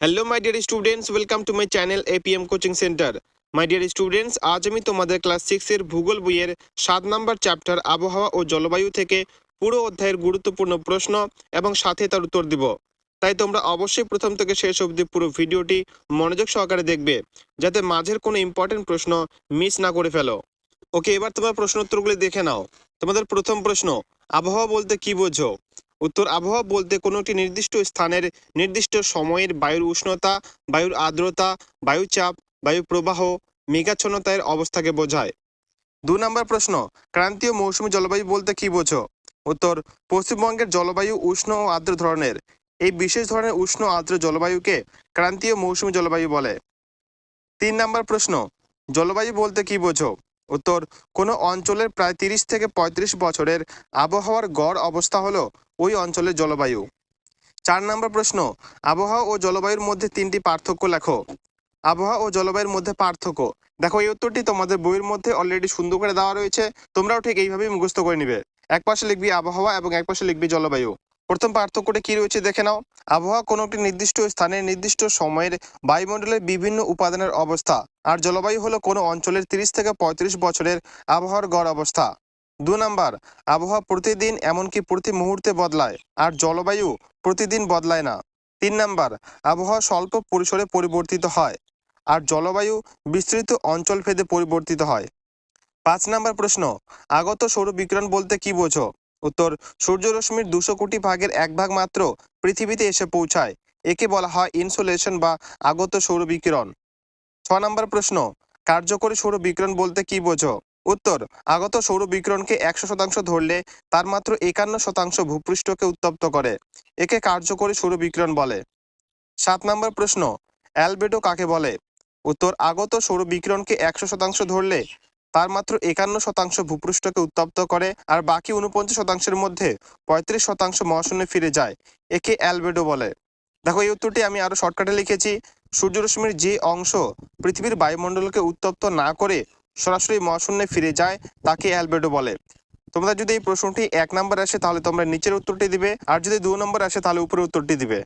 Hello my dear students welcome to my channel APM coaching centre my dear students আজ আমি তোমাদের class সিক্সের ভূগোল বইয়ের সাত নম্বর চ্যাপ্টার আবহাওয়া ও জলবায়ু থেকে পুরো অধ্যায়ের গুরুত্বপূর্ণ প্রশ্ন এবং সাথে তার উত্তর দিব। তাই তোমরা অবশ্যই প্রথম থেকে শেষ অবধি পুরো ভিডিওটি মনোযোগ সহকারে দেখবে, যাতে মাঝের কোনো ইম্পর্টেন্ট প্রশ্ন মিস না করে ফেলো। ওকে এবার তোমার প্রশ্ন উত্তরগুলি দেখে নাও। তোমাদের প্রথম প্রশ্ন, আবহাওয়া বলতে কি বোঝো? উত্তর আবহাওয়া বলতে কোনো একটি নির্দিষ্ট স্থানের নির্দিষ্ট সময়ের বায়ুর উষ্ণতা, বায়ুর আর্দ্রতা বায়ুচাপ বায়ু প্রবাহ, মেঘাচ্ছন্নতার অবস্থাকে বোঝায়। দু নম্বর প্রশ্ন, ক্রান্তীয় মৌসুমী জলবায়ু বলতে কি বোঝো? উত্তর, পশ্চিমবঙ্গের জলবায়ু উষ্ণ ও আর্দ্র ধরনের। এই বিশেষ ধরনের উষ্ণ আর্দ্র জলবায়ুকে ক্রান্তীয় মৌসুমী জলবায়ু বলে। তিন নম্বর প্রশ্ন, জলবায়ু বলতে কি বোঝো? উত্তর, কোনো অঞ্চলের প্রায় তিরিশ থেকে পঁয়ত্রিশ বছরের আবহাওয়ার গড় অবস্থা হলো ওই অঞ্চলের জলবায়ু। চার নম্বর প্রশ্ন, আবহাওয়া ও জলবায়ুর মধ্যে তিনটি পার্থক্য লেখো। আবহাওয়া ও জলবায়ুর মধ্যে পার্থক্য। দেখো, এই উত্তরটি তোমাদের বইয়ের মধ্যে অলরেডি সুন্দর করে দেওয়া রয়েছে, তোমরাও ঠিক এইভাবেই মুখস্থ করে নিবে। এক পাশে লিখবি আবহাওয়া এবং এক পাশে লিখবি জলবায়ু। প্রথম পার্থক্যটি কি রয়েছে দেখে নাও। আবহাওয়া কোনো একটি নির্দিষ্ট স্থানের নির্দিষ্ট সময়ের বায়ুমণ্ডলের বিভিন্ন উপাদানের অবস্থা। আর জলবায়ু হলো কোনো অঞ্চলের তিরিশ থেকে পঁয়ত্রিশ বছরের আবহাওয়ার গড় অবস্থা। দু নাম্বার, আবহাওয়া প্রতিদিন এমনকি প্রতি মুহূর্তে বদলায়, আর জলবায়ু প্রতিদিন বদলায় না। তিন নাম্বার, আবহাওয়া স্বল্প পরিসরে পরিবর্তিত হয়, আর জলবায়ু বিস্তৃত অঞ্চল ভেদে পরিবর্তিত হয়। পাঁচ নাম্বার প্রশ্ন, আগত সৌর বিকিরণ বলতে কি বোঝো? উত্তর সূর্যরশ্মির দুশো কোটি ভাগের এক ভাগ মাত্র পৃথিবীতে এসে পৌঁছায়। একে বলা হয় ইনসোলেশন বা আগত সৌর বিকিরণ। ছ নম্বর প্রশ্ন, কার্যকরী সৌর বিকিরণ বলতে কি বোঝো? উত্তর, আগত সৌর বিকিরণকে একশো শতাংশ ধরলে তার মাত্র একান্ন শতাংশ ভূপৃষ্ঠকে উত্তপ্ত করে। একে কার্যকরী সৌর বিকিরণ বলে। সাত নম্বর প্রশ্ন অ্যালবেডো কাকে বলে? উত্তর, আগত সৌর বিকিরণকে একশো শতাংশ ধরলে তার মাত্র একান্ন শতাংশ ভূপৃষ্ঠকে উত্তপ্ত করে আর বাকি উনপঞ্চাশ শতাংশের মধ্যে পঁয়ত্রিশ শতাংশ মহাশূন্যে ফিরে যায়, একে অ্যালবেডো বলে। দেখো, এই উত্তরটি আমি আরও শর্টকাটে লিখেছি। সূর্যরশ্মির যে অংশ পৃথিবীর বায়ুমণ্ডলকে উত্তপ্ত না করে সরাসরি মহাশূন্যে ফিরে যায়, তাকে অ্যালবেডো বলে। তোমাদের যদি এই প্রশ্নটি এক নম্বর আসে, তাহলে তোমরা নিচের উত্তরটি দিবে, আর যদি দু নম্বর আসে, তাহলে উপরের উত্তরটি দিবে।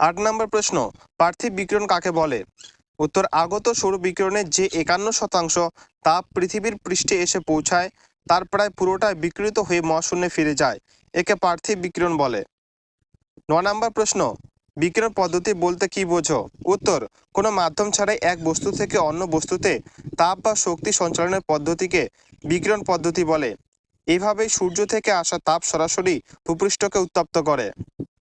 আট নম্বর প্রশ্ন, পার্থিব বিকিরণ কাকে বলে? উত্তর আগত সৌর বিকিরণের যে একান্ন শতাংশ তাপ পৃথিবীর পৃষ্ঠে এসে পৌঁছায়, তার প্রায় পুরোটাই বিকৃত হয়ে মহাশূন্যে ফিরে যায়, একে পার্থিব বিকিরণ বলে। ন নম্বর প্রশ্ন, বিকিরণ পদ্ধতি বলতে কি বোঝো? উত্তর, কোনো মাধ্যম ছাড়াই এক বস্তু থেকে অন্য বস্তুতে তাপ বা শক্তি সঞ্চালনের পদ্ধতিকে বিকিরণ পদ্ধতি বলে। এইভাবেই সূর্য থেকে আসা তাপ সরাসরি ভূপৃষ্ঠকে উত্তপ্ত করে।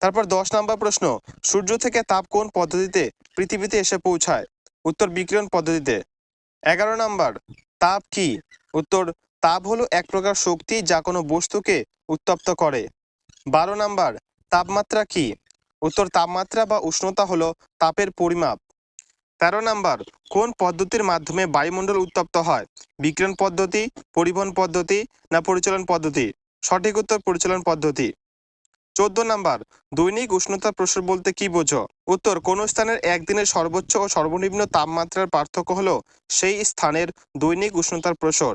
তারপর দশ নম্বর প্রশ্ন, সূর্য থেকে তাপ কোন পদ্ধতিতে পৃথিবীতে এসে পৌঁছায়? উত্তর বিকিরণ পদ্ধতিতে। এগারো নম্বর, তাপ কি? উত্তর, তাপ হলো এক প্রকার শক্তি যা কোনো বস্তুকে উত্তপ্ত করে। বারো নম্বর, তাপমাত্রা কি? উত্তর, তাপমাত্রা বা উষ্ণতা হলো তাপের পরিমাপ। তেরো নাম্বার, কোন পদ্ধতির মাধ্যমে বায়ুমণ্ডল উত্তপ্ত হয়? বিকিরণ পদ্ধতি, পরিবহন পদ্ধতি না পরিচালন পদ্ধতি? সঠিক উত্তর, পরিচালন পদ্ধতি। চোদ্দ নাম্বার, দৈনিক উষ্ণতা প্রসার বলতে কি বোঝো? উত্তর, কোন স্থানের একদিনের সর্বোচ্চ ও সর্বনিম্ন তাপমাত্রার পার্থক্য হলো সেই স্থানের দৈনিক উষ্ণতার প্রসর।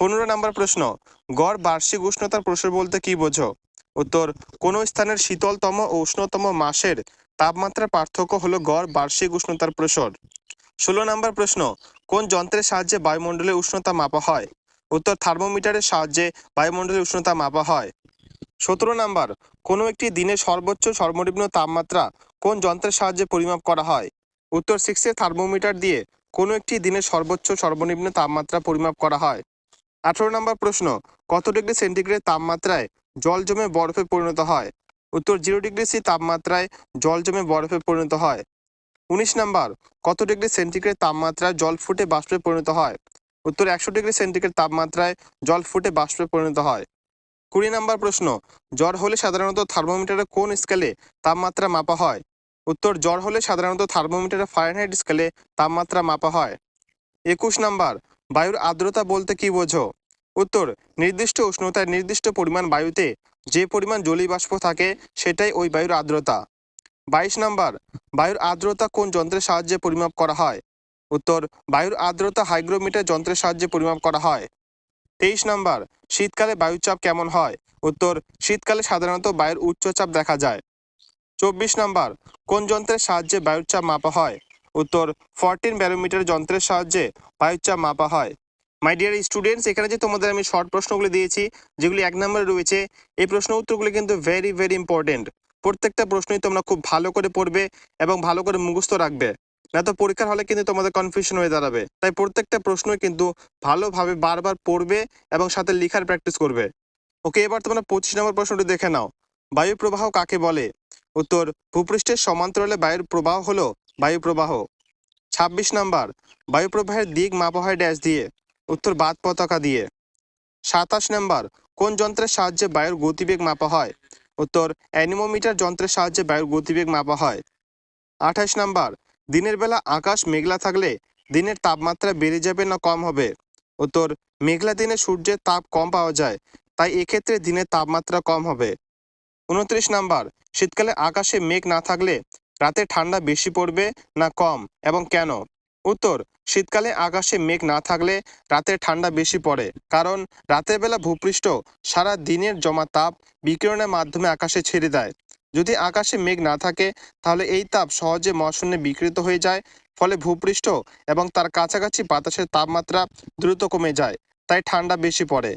পনেরো নাম্বার প্রশ্ন, গড় বার্ষিক উষ্ণতার প্রসার বলতে কি বোঝো? উত্তর, কোন স্থানের শীতলতম ও উষ্ণতম মাসের তাপমাত্রার পার্থক্য হলো গড় বার্ষিক উষ্ণতার প্রসর। ষোলো নম্বর প্রশ্ন, কোন যন্ত্রের সাহায্যে বায়ুমণ্ডলের উষ্ণতা মাপা হয়? উত্তর, থার্মোমিটারের সাহায্যে বায়ুমণ্ডলের উষ্ণতা মাপা হয়। সতেরো নাম্বার, কোনো একটি দিনে সর্বোচ্চ সর্বনিম্ন তাপমাত্রা কোন যন্ত্রের সাহায্যে পরিমাপ করা হয়? উত্তর সিক্সে থার্মোমিটার দিয়ে কোনো একটি দিনে সর্বোচ্চ সর্বনিম্ন তাপমাত্রা পরিমাপ করা হয়। আঠারো নম্বর প্রশ্ন, কত ডিগ্রি সেন্টিগ্রেড তাপমাত্রায় জল জমে বরফে পরিণত হয়? উত্তর জিরো ডিগ্রি সি তাপমাত্রায় জল জমে বরফে পরিণত হয়। উনিশ নাম্বার, কত ডিগ্রি সেন্টিগ্রেড তাপমাত্রায় জল ফুটে বাষ্পে পরিণত হয়? উত্তর একশো ডিগ্রি সেন্টিগ্রেড তাপমাত্রায় জল ফুটে বাষ্পে পরিণত হয়। কুড়ি নাম্বার প্রশ্ন, জ্বর হলে সাধারণত থার্মোমিটারের কোন স্কেলে তাপমাত্রা মাপা হয়? উত্তর, জ্বর হলে সাধারণত থার্মোমিটারের ফারেনহাইট স্কেলে তাপমাত্রা মাপা হয়। একুশ নাম্বার, বায়ুর আর্দ্রতা বলতে কি বোঝো? উত্তর, নির্দিষ্ট উষ্ণতায় নির্দিষ্ট পরিমাণ বায়ুতে যে পরিমাণ জলীয় বাষ্প থাকে সেটাই ওই বায়ুর আর্দ্রতা। বাইশ নাম্বার, বায়ুর আর্দ্রতা কোন যন্ত্রের সাহায্যে পরিমাপ করা হয়? উত্তর, বায়ুর আর্দ্রতা হাইগ্রোমিটার যন্ত্রের সাহায্যে পরিমাপ করা হয়। তেইশ নম্বর, শীতকালে বায়ুচাপ কেমন হয়? উত্তর, শীতকালে সাধারণত বায়ুর উচ্চচাপ দেখা যায়। চব্বিশ নম্বর, কোন যন্ত্রের সাহায্যে বায়ুর চাপ মাপা হয়? উত্তর, ফরটিন ব্যারোমিটার যন্ত্রের সাহায্যে বায়ুর চাপ মাপা হয়। মাই ডিয়ার স্টুডেন্টস এখানে যে তোমাদের আমি শর্ট প্রশ্নগুলি দিয়েছি, যেগুলি এক নম্বরে রয়েছে, এই প্রশ্ন উত্তরগুলি কিন্তু ভেরি ভেরি ইম্পর্টেন্ট প্রত্যেকটা প্রশ্নই তোমরা খুব ভালো করে পড়বে এবং ভালো করে মুখস্থ রাখবে। না তো পরীক্ষার হলে কিন্তু তোমাদের কনফিউশন হয়ে দাঁড়াবে। তাই প্রত্যেকটা প্রশ্নই কিন্তু ভালোভাবে বারবার পড়বে এবং সাথে লেখার প্র্যাকটিস করবে। ওকে এবার তোমরা পঁচিশ নম্বর প্রশ্নটি দেখে নাও। বায়ু প্রবাহ কাকে বলে? উত্তর, ভূপৃষ্ঠের সমান্তরালে বায়ুর প্রবাহ হলো বায়ু প্রবাহ ছাব্বিশ নম্বর বায়ু প্রবাহের দিক মাপা হয় ড্যাশ দিয়ে। উত্তর বাদ পতাকা দিয়ে। সাতাশ নম্বর, কোন যন্ত্রের সাহায্যে বায়ুর গতিবেগ মাপা হয়? উত্তর, অ্যানিমোমিটার যন্ত্রের সাহায্যে বায়ুর গতিবেগ মাপা হয়। আঠাশ নাম্বার দিনের বেলা আকাশ মেঘলা থাকলে দিনের তাপমাত্রা বেড়ে যাবে না, কম হবে। উত্তর, মেঘলা দিনে সূর্যের তাপ কম পাওয়া যায়, তাই এক্ষেত্রে দিনের তাপমাত্রা কম হবে। উনত্রিশ নাম্বার, শীতকালে আকাশে মেঘ না থাকলে রাতে ঠান্ডা বেশি পড়বে না কম এবং কেন? উত্তর, শীতকালে আকাশে মেঘ না থাকলে রাতে ঠান্ডা বেশি পড়ে, কারণ রাতের বেলা ভূপৃষ্ঠ সারা দিনের জমা তাপ বিকিরণের মাধ্যমে আকাশে ছেড়ে দেয়। যদি আকাশে মেঘ না থাকে, তাহলে এই তাপ সহজে মহাশূন্যে বিকৃত হয়ে যায়, ফলে ভূপৃষ্ঠ এবং তার কাছাকাছি বাতাসের তাপমাত্রা দ্রুত কমে যায়, তাই ঠান্ডা বেশি পড়ে।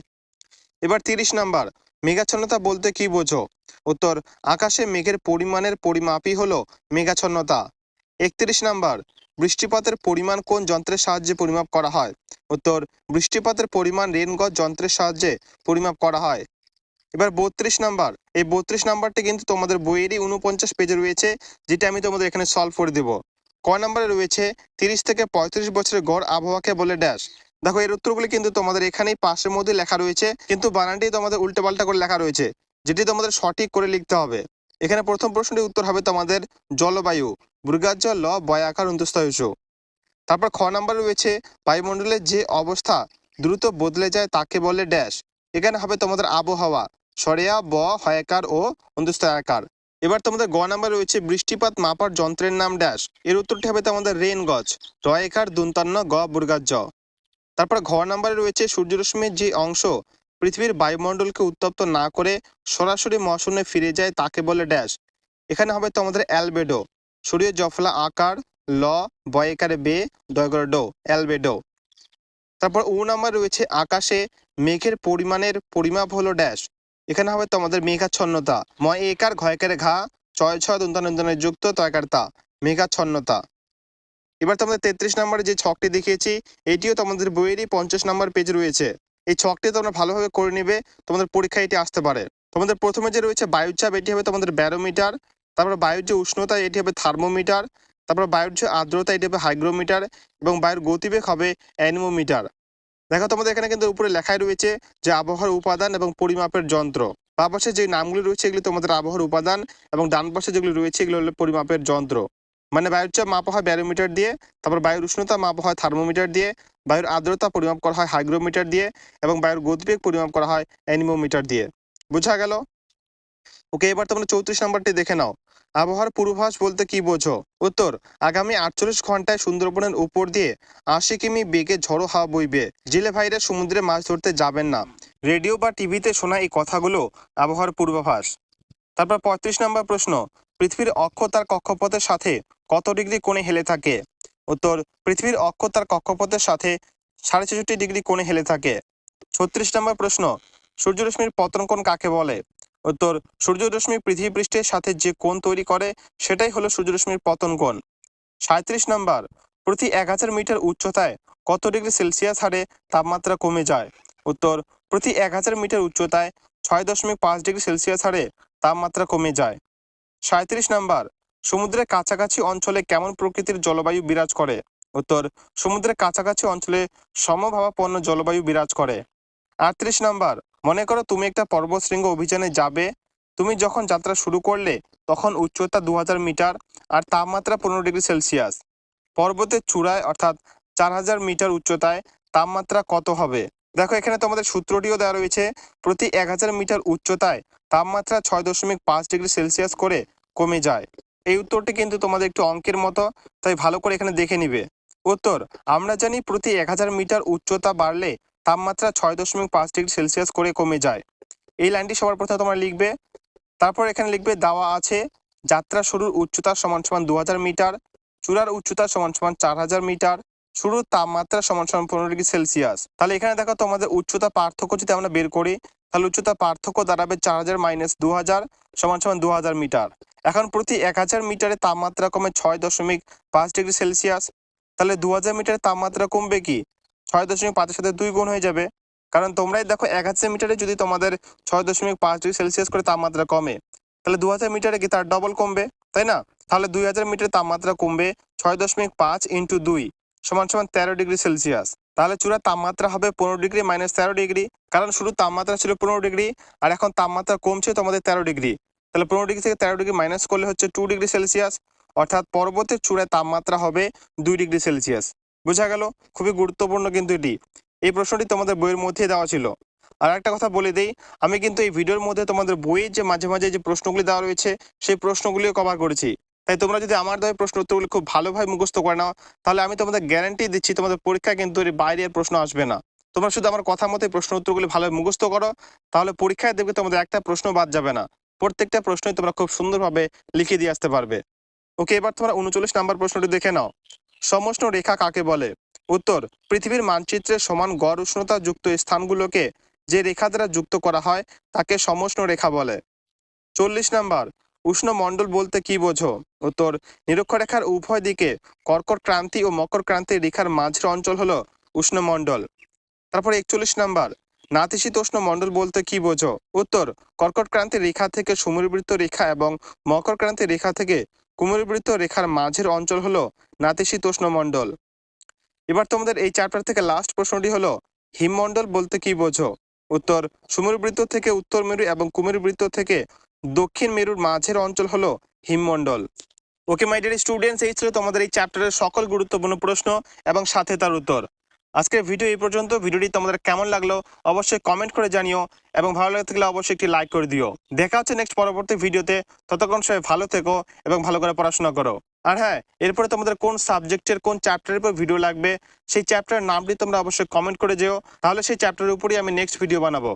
এবার তিরিশ নাম্বার, মেঘাচ্ছন্নতা বলতে কি বোঝো? উত্তর, আকাশে মেঘের পরিমাণের পরিমাপই হলো মেঘাচ্ছন্নতা। একত্রিশ নাম্বার, বৃষ্টিপাতের পরিমাণ কোন যন্ত্রের সাহায্যে পরিমাপ করা হয়? উত্তর, বৃষ্টিপাতের পরিমাণ রেনগজ যন্ত্রের সাহায্যে পরিমাপ করা হয়। এবার বত্রিশ নাম্বার। এই বত্রিশ নাম্বারটি কিন্তু তোমাদের বইয়েরই উনপঞ্চাশ পেজে রয়েছে, যেটা আমি তোমাদের এখানে সলভ করে দেব। ক নাম্বারে রয়েছে, তিরিশ থেকে পঁয়ত্রিশ বছরের গড় আবহাওয়াকে বলে ড্যাশ দেখো এর উত্তরগুলি কিন্তু তোমাদের এখানেই পাশের মধ্যে লেখা রয়েছে, কিন্তু বানানটি তোমাদের উল্টে পাল্টা করে লেখা রয়েছে, যেটি তোমাদের সঠিক করে লিখতে হবে। এখানে প্রথম প্রশ্নটির উত্তর হবে তোমাদের জলবায়ু বৃগাজ্য ল বয় বয়াকার অন্তস্থয়ুষ তারপর খ নাম্বার রয়েছে, বায়ুমণ্ডলের যে অবস্থা দ্রুত বদলে যায় তাকে বলে ড্যাশ এখানে হবে তোমাদের আবহাওয়া সরেয়া, ব, হয়াকার ও অন্তস্থয়াকার এবার তোমাদের গ নাম্বার রয়েছে বৃষ্টিপাত মাপার যন্ত্রের নাম ড্যাশ এর উত্তরটি হবে তোমাদের রেন গজ রয়েকার, দুন্তান্ন, গ, বুর্গাজ্য। তারপর ঘ নাম্বারে রয়েছে সূর্যরশ্মির যে অংশ, পৃথিবীর বায়ুমণ্ডলকে উত্তপ্ত না করে সরাসরি মহাশূন্যে ফিরে যায় তাকে বলে ড্যাশ এখানে হবে তোমাদের অ্যালবেডো সূর্য জফলা আকার, ল বয়কারে বে দয়গর ডো অ্যালবেডো তারপর উ নাম্বার রয়েছে আকাশে, মেঘের পরিমাণের পরিমাপ হলো ড্যাশ এখানে হবে তোমাদের মেঘাচ্ছন্নতা। ময় একার ঘয়কারে ঘা, ছয় ছয় দন্তানন্দনের যুক্ত তয়কার্তা মেঘাচ্ছন্নতা। এবার তোমাদের তেত্রিশ নম্বরে যে ছকটি দেখিয়েছি, এটিও তোমাদের বইয়েরই পঞ্চাশ নম্বর পেজ রয়েছে। এই ছকটি তোমরা ভালোভাবে করে নিবে, তোমাদের পরীক্ষায় এটি আসতে পারে। তোমাদের প্রথমে যে রয়েছে বায়ুর বায়ুচাপ, এটি হবে তোমাদের ব্যারোমিটার, তারপর বায়ুর যে উষ্ণতা, এটি হবে থার্মোমিটার, তারপর বায়ুর যে আর্দ্রতা, এটি হবে হাইগ্রোমিটার, এবং বায়ুর গতিবেগ হবে অ্যানিমোমিটার। দেখো, তোমাদের এখানে কিন্তু উপরে লেখাই রয়েছে যে আবহাওয়ার উপাদান এবং পরিমাপের যন্ত্র। বা পাশে যে নামগুলি রয়েছে, এগুলি তোমাদের আবহাওয়ার উপাদান এবং ডান পাশে যেগুলি রয়েছে, এগুলো হলো পরিমাপের যন্ত্র। মানে বায়ুর চাপ মাপা হয় ব্যারোমিটার দিয়ে, তারপর বায়ুর উষ্ণতা মাপা হয় থার্মোমিটার দিয়ে, বায়ুর আর্দ্রতা পরিমাপ করা হয় হাইগ্রোমিটার দিয়ে এবং বায়ুর গতিবেগ পরিমাপ করা হয় অ্যানিমোমিটার দিয়ে। বোঝা গেল? ওকে, এবার তোমরা চৌত্রিশ নাম্বারটি দেখে নাও। আবহাওয়ার পূর্বাভাস বলতে কি বোঝো? উত্তর, আগামী আটচল্লিশ ঘন্টায় সুন্দরবনের উপর দিয়ে আশি কিমি বেগে ঝড়ো হাওয়া বইবে। জেলে ভাইরা সমুদ্রে মাছ ধরতে যাবেন না। রেডিও বা টিভিতে শোনা এই কথাগুলো আবহাওয়ার পূর্বাভাস। তারপর পঁয়ত্রিশ নম্বর প্রশ্ন, পৃথিবীর অক্ষ তার কক্ষপথের সাথে কত ডিগ্রি কোণে হেলে থাকে? উত্তর, পৃথিবীর অক্ষ তার কক্ষপথের সাথে সাড়ে ছেষট্টি ডিগ্রি কোণে হেলে থাকে। ছত্রিশ নম্বর প্রশ্ন, সূর্যরশ্মির পতন কোণ কাকে বলে? উত্তর, সূর্যরশ্মি পৃথিবী পৃষ্ঠের সাথে যে কোণ তৈরি করে, সেটাই হলো সূর্যরশ্মির পতন কোণ। সাঁত্রিশ নম্বর, প্রতি এক হাজার মিটার উচ্চতায় কত ডিগ্রি সেলসিয়াস হারে তাপমাত্রা কমে যায়? উত্তর, প্রতি এক হাজার মিটার উচ্চতায় ছয় দশমিক পাঁচ ডিগ্রি সেলসিয়াস হারে তাপমাত্রা কমে যায়। সাঁত্রিশ নাম্বার, সমুদ্রের কাছাকাছি অঞ্চলে কেমন প্রকৃতির জলবায়ু বিরাজ করে? উত্তর, সমুদ্রের কাছাকাছি অঞ্চলে সমভাবাপন্ন জলবায়ু বিরাজ করে। আটত্রিশ নাম্বার মনে করো তুমি একটা পর্বতশৃঙ্গ অভিযানে যাবে, তুমি যখন যাত্রা শুরু করলে তখন উচ্চতা দু হাজার মিটার আর তাপমাত্রা পনেরো ডিগ্রি সেলসিয়াস। পর্বতের চূড়ায় অর্থাৎ চার হাজার মিটার উচ্চতায় তাপমাত্রা কত হবে? দেখো এখানে তোমাদের সূত্রটিও দেওয়া রয়েছে, প্রতি এক হাজার মিটার উচ্চতায় তাপমাত্রা ছয় দশমিক পাঁচ ডিগ্রি সেলসিয়াস করে কমে যায়। এই উত্তরটি কিন্তু তোমাদের একটু অঙ্কের মতো, তাই ভালো করে এখানে দেখে নিবে। উত্তর, আমরা জানি প্রতি এক হাজার মিটার উচ্চতা বাড়লে তাপমাত্রা ছয় দশমিক পাঁচ ডিগ্রি সেলসিয়াস করে কমে যায়। এই লাইনটি সবার প্রথমে তোমরা লিখবে। তারপর এখানে লিখবে, দেওয়া আছে, যাত্রা শুরুর উচ্চতা সমান সমান দু হাজার মিটার, চূড়ার উচ্চতা সমান সমান চার হাজার মিটার, শুরুর তাপমাত্রা সমান সমান পনেরো ডিগ্রি সেলসিয়াস। তাহলে এখানে দেখো তোমাদের উচ্চতা পার্থক্য যদি আমরা বের করি, তাহলে উচ্চতা পার্থক্য দাঁড়াবে চার হাজার মাইনাস দু হাজার সমান সমান দু হাজার মিটার। এখন প্রতি এক হাজার মিটারে তাপমাত্রা কমে ছয় দশমিক পাঁচ ডিগ্রি সেলসিয়াস। তাহলে দু হাজার মিটারে তাপমাত্রা কমবে কি? ছয় দশমিক পাঁচের সাথে দুই গুণ হয়ে যাবে। কারণ তোমরাই দেখো এক হাজার মিটারে যদি তোমাদের ছয় দশমিক পাঁচ ডিগ্রি সেলসিয়াস করে তাপমাত্রা কমে, তাহলে দু হাজার মিটারে কি তার ডবল কমবে? তাই না? তাহলে দুই হাজার মিটারে তাপমাত্রা কমবে ছয় দশমিক পাঁচ ইন্টু দুই সমান সমান তেরো ডিগ্রি সেলসিয়াস। তাহলে চূড়ার তাপমাত্রা হবে পনেরো ডিগ্রি মাইনাস তেরো ডিগ্রি। কারণ শুধু তাপমাত্রা ছিল পনেরো ডিগ্রি, আর এখন তাপমাত্রা কমছে তোমাদের তেরো ডিগ্রি। তাহলে পনেরো ডিগ্রি থেকে তেরো ডিগ্রি মাইনাস করলে হচ্ছে টু ডিগ্রি সেলসিয়াস। অর্থাৎ পরবর্তী চূড়ায় তাপমাত্রা হবে দুই ডিগ্রি সেলসিয়াস। বোঝা গেল, খুবই গুরুত্বপূর্ণ কিন্তু এটি। এই প্রশ্নটি তোমাদের বইয়ের মধ্যে দেওয়া ছিল। আর একটা কথা বলে দিই, আমি কিন্তু এই ভিডিওর মধ্যে তোমাদের বইয়ে যে মাঝে মাঝে যে প্রশ্নগুলি দেওয়া রয়েছে, সেই প্রশ্নগুলিও কভার করেছি। তাই তোমরা যদি আমার দেওয়া প্রশ্ন উত্তরগুলি খুব ভালোভাবে মুখস্থ করে নাও, তাহলে আমি তোমাদের গ্যারান্টি দিচ্ছি তোমাদের পরীক্ষা কিন্তু এর বাইরে প্রশ্ন আসবে না। তোমরা শুধু আমার কথা মতো প্রশ্ন উত্তরগুলি ভালোভাবে মুখস্থ করো, তাহলে পরীক্ষায় দেখবে তোমাদের একটা প্রশ্ন বাদ যাবে না। প্রত্যেকটা প্রশ্নই তোমরা খুব সুন্দরভাবে লিখে দিয়ে আসতে পারবে। ওকে, এবার তোমরা উনচল্লিশ নাম্বার প্রশ্নটি দেখে নাও। সমষ্ণ রেখা কাকে বলে? উত্তর, পৃথিবীর মানচিত্রে সমান গড় উষ্ণতা যুক্ত স্থানগুলোকে যে রেখা দ্বারা যুক্ত করা হয়, তাকে সমষ্ণ রেখা বলে। চল্লিশ নাম্বার উষ্ণ মণ্ডল বলতে কি বোঝো? উত্তর, নিরক্ষরেখার উভয় দিকে কর্কট ক্রান্তি ও মকর ক্রান্তির রেখার মাঝের অঞ্চল হলো উষ্ণমণ্ডল। তারপর একচল্লিশ নাম্বার নাতিশীতোষ্ণ মণ্ডল বলতে কি বোঝো? উত্তর, কর্কট ক্রান্তির রেখা থেকে সমুদ্রবৃত্ত রেখা এবং মকর ক্রান্তির রেখা থেকে কুমুরবৃত্ত রেখার মাঝের অঞ্চল হলো নাতিশীতোষ্ণ মণ্ডল এবার তোমাদের এই চ্যাপ্টার থেকে লাস্ট প্রশ্নটি হলো, হিমমণ্ডল বলতে কি বোঝো? উত্তর সমুদ্রবৃত্ত থেকে উত্তর মেরু এবং কুমেরুবৃত্ত থেকে দক্ষিণ মেরুর মাঝের অঞ্চল হলো হিমমণ্ডল। ওকে মাই ডিয়ার স্টুডেন্টস এই ছিল তোমাদের এই চ্যাপ্টারের সকল গুরুত্বপূর্ণ প্রশ্ন এবং সাথে তার উত্তর। আজকের ভিডিও এই পর্যন্ত। ভিডিওটি তোমাদের কেমন লাগল অবশ্যই কমেন্ট করে জানিও এবং ভালো লাগে থাকলে অবশ্যই একটি লাইক করে দিও। দেখা হচ্ছে নেক্সট পরবর্তী ভিডিওতে ততক্ষণ সবাই ভালো থেকো এবং ভালো করে পড়াশোনা করো। আর হ্যাঁ এরপরে তোমাদের কোন সাবজেক্টের কোন চ্যাপ্টারের উপর ভিডিও লাগবে, সেই চ্যাপ্টারের নামটি তোমরা অবশ্যই কমেন্ট করে যেও। তাহলে সেই চ্যাপ্টারের উপরই আমি নেক্সট ভিডিও বানাবো।